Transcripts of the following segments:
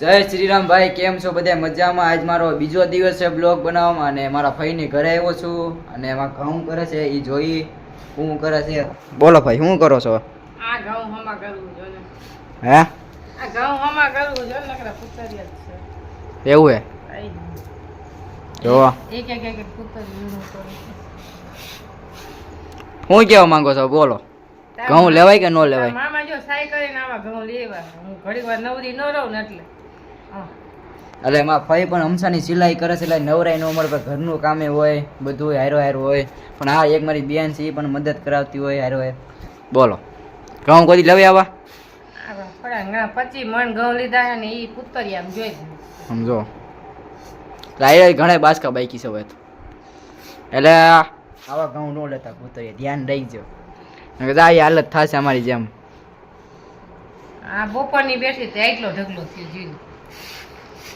જય શ્રીરામ ભાઈ કેમ છો બધા? મજામાં? આજ મારો બીજો દિવસ છે બ્લોગ બનાવવામાં અને મારા ભાઈની ઘરે આવ્યો છું અને એમાં ઘઉં કરે છે એ જોઈ શું કરે છે. બોલો ભાઈ શું કરો છો? આ ઘઉં હમા કરવું જો ને. હે? આ ઘઉં હમા કરવું જો ને નકરા પુતરિયા છે. એવું હે. જો એક એક એક એક પુતરિયું નું કરું માંગો છો? બોલો. ઘઉં લેવાય કે ન લેવાય? મામા જો સાઈ કરીને આવા ઘઉં લેવા હું ઘડીક વાર નવરી ન રહું ને એટલે. હા. એટલે એમાં ભાઈ પણ હમસાની સિલાઈ કરે છે એટલે નવરાઈ નો મળે ઘરનું કામે હોય બધું હારો હારો હોય. પણ હા એક મારી બેન છે એ પણ મદદ કરાવતી હોય હારો હાર. બોલો. ઘઉં કોઈ લવે આવા? પછી મન પચી મણ ઘઉં લીધા ને એ ઈ પુતરિયા જોઈ સમજો. એટલે ઘણા બાસકા બાઈકી છે હવે તો. એટલે આવા ઘઉં ન લેતા કૂતરીએ ધ્યાન રાખજો. આવી હાલત થશે અમારી જેમ. આ બપોરની બેઠી તો એટલો ઢગલો થયો જીવ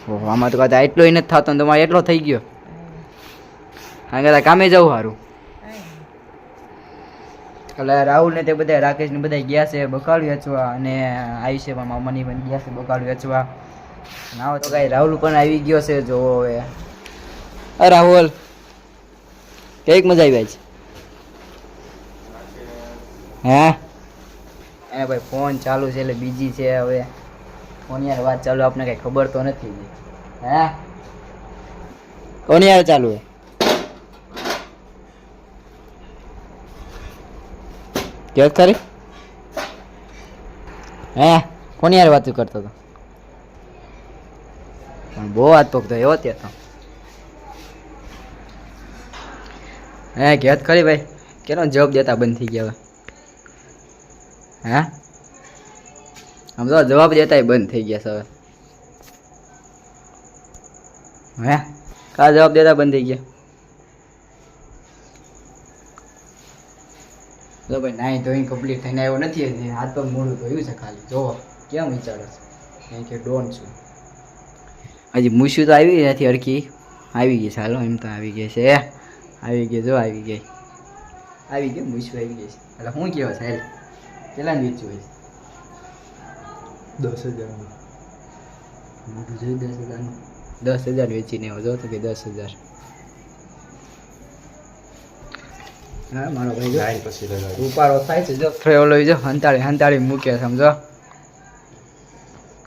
ઓહો, આમાં તો કદાચ એટલો નથી થતો ને તમારે એટલો થઈ ગયો. હા કદાચ કામે જવું સારું એટલે રાહુલ ને તે બધા રાકેશ ને બધા ગયા છે બકાલું વેચવા અને આયુષ્ય પણ મામાની પણ ગયા છે બકાલું વેચવા. ના તો કઈ રાહુલ પણ આવી ગયો છે જોવો હવે. રાહુલ કંઈક મજા આવી છે હે? એ ભાઈ ફોન ચાલુ છે એટલે બીજી છે હવે. કોની યાર વાત ચાલુ આપને કઈ ખબર તો નથી. હે? કોની યાર ચાલુ હે. કે કરી હે? કોની યાર વાતું કરતો હતો પણ બહુ વાત પકતો એવો ત્યાં તો. હે ઘેત ખરી ભાઈ? કેનો જોબ દેતા બંધ થઈ ગયા હવે? હે? આમ તો જવાબ દેતા બંધ થઈ ગયા સવાર હે? કા જવાબ દેતા બંધ થઈ ગયા? તો ભાઈ નાઈ ધોઈને કમ્પ્લીટ થઈને આવ્યો નથી હજી. હાથ પર મોડું ધોયું છે ખાલી. જોવો કેમ વિચારો છો? કારણ કે ડોન છું. હજી મૂસ્યું તો આવી નથી હરખી. આવી ગઈ ચાલો એમ તો આવી ગઈ છે. આવી ગઈ જો આવી ગઈ. આવી ગઈ મૂસ્યું આવી ગઈ છે. એટલે હું કેવો સાહેબ? કેટલા કેટલા વેચવું હોય દસ હજાર જોયું દસ હજારનું દસ હજાર વેચીને આવ્યો જો તો કે દસ હજાર. હા મારો ભાઈ લાઈન પછી ઉપાડો થાય છે જો. ફ્રેવ લઈ જો. હંતાળી હંતાળી મૂકે સમજો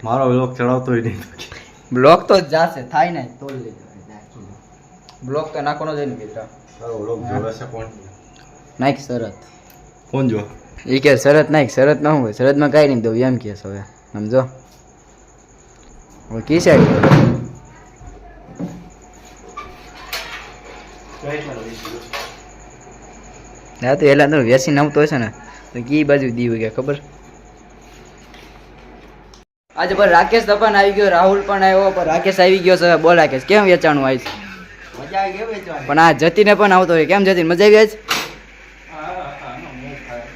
મારો બ્લોક ચડાવતો નહીં. બ્લોક તો જાશે થાય ને તો લઈ બ્લોક તો નાખવાનો જ ને મિત્ર. તારો બ્લોક જોવે કોણ? નાખ શરત. કોણ જો? એ કે શરત નાખ શરત ના હોય. શરતમાં કાંઈ નહીં દઉં એમ કે હવે. સમજો હવે કી સાઈડ હા તો એલા તો વેસી આવતો હશે ને તો કી બાજુ દીવ ગયા ખબર આજે પણ રાકેશ તપન આવી ગયો રાહુલ પણ આવ્યો પણ રાકેશ આવી ગયો છે. બોલ રાકેશ કેમ વેચાણું આવી છે પણ આ જતીને પણ આવતો હોય કેમ જતી? મજા આવી આજ?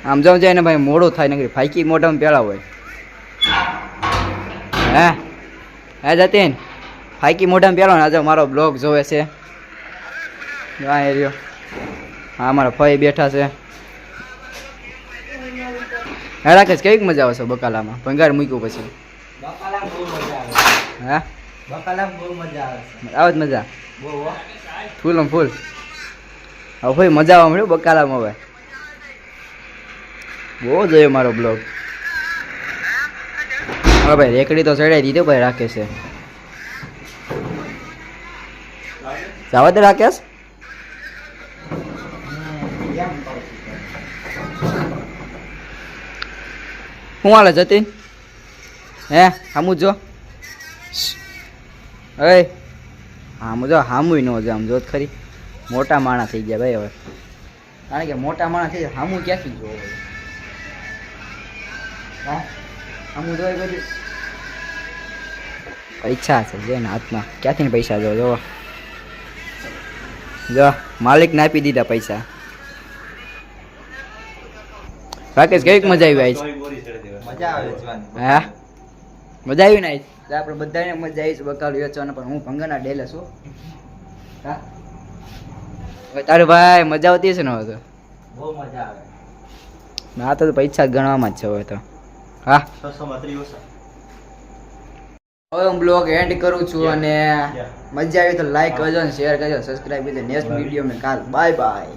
આમ જાઉં જાય ને ભાઈ મોડું થાય નગરી ફાઈકી મોઢામાં પેલા હોય. હે? હે જતીન? ફાઈકી મોઢામાં પહેલો ને આજે મારો બ્લોગ જોવે છે. હા એ રહ્યો. હા મારા ફઈ બેઠા છે. હે રાકેશ કેવીક મજા આવે છે બકાલામાં? ભંગાર મૂક્યું પછી. હે? આવે જ મજા? ફૂલ ફૂલ. હવે ભાઈ મજા આવવા મળ્યું બકાલામાં હવે? બહુ જોયો મારો બ્લોગ હવે ભાઈ, રેકડી તો ચડાવી દીધો ભાઈ રાકેશ છે. જવા દે રાકેશ. શું હાલે જતીન હે, હામું જો. હે હામું જો હામું ન જો આમ જોત ખરી. મોટા માણા થઈ ગયા ભાઈ હવે. કારણ કે મોટા માણા થઈ ગયા, હામું ક્યાંથી જોવો? હા? હામું જોઈ બધું. પૈસા છે જે હાથમાં. ક્યાંથી પૈસા જો જો જો માલિકને આપી દીધા પૈસા. રાકેશ કેવી મજા આવી આજ. મજા આવે હા? મજા આવી ને આપણે બધાને મજા આવી છે બકાલ વેચવાના પણ હું ભંગાના ડેલે છું. હા? તારે ભાઈ મજા આવતી છે ને હવે તો? બહુ મજા આવે. ના તો પૈસા ગણવામાં જ છે હવે તો. હા? છસો માં ત્રીસ હવે હું બ્લોગ એન્ડ કરું છું અને મજા આવી તો લાઈક કરજો શેર કરજો સબસ્ક્રાઈબ કરજો. નેક્સ્ટ વીડિયો મેં કાલ. Bye bye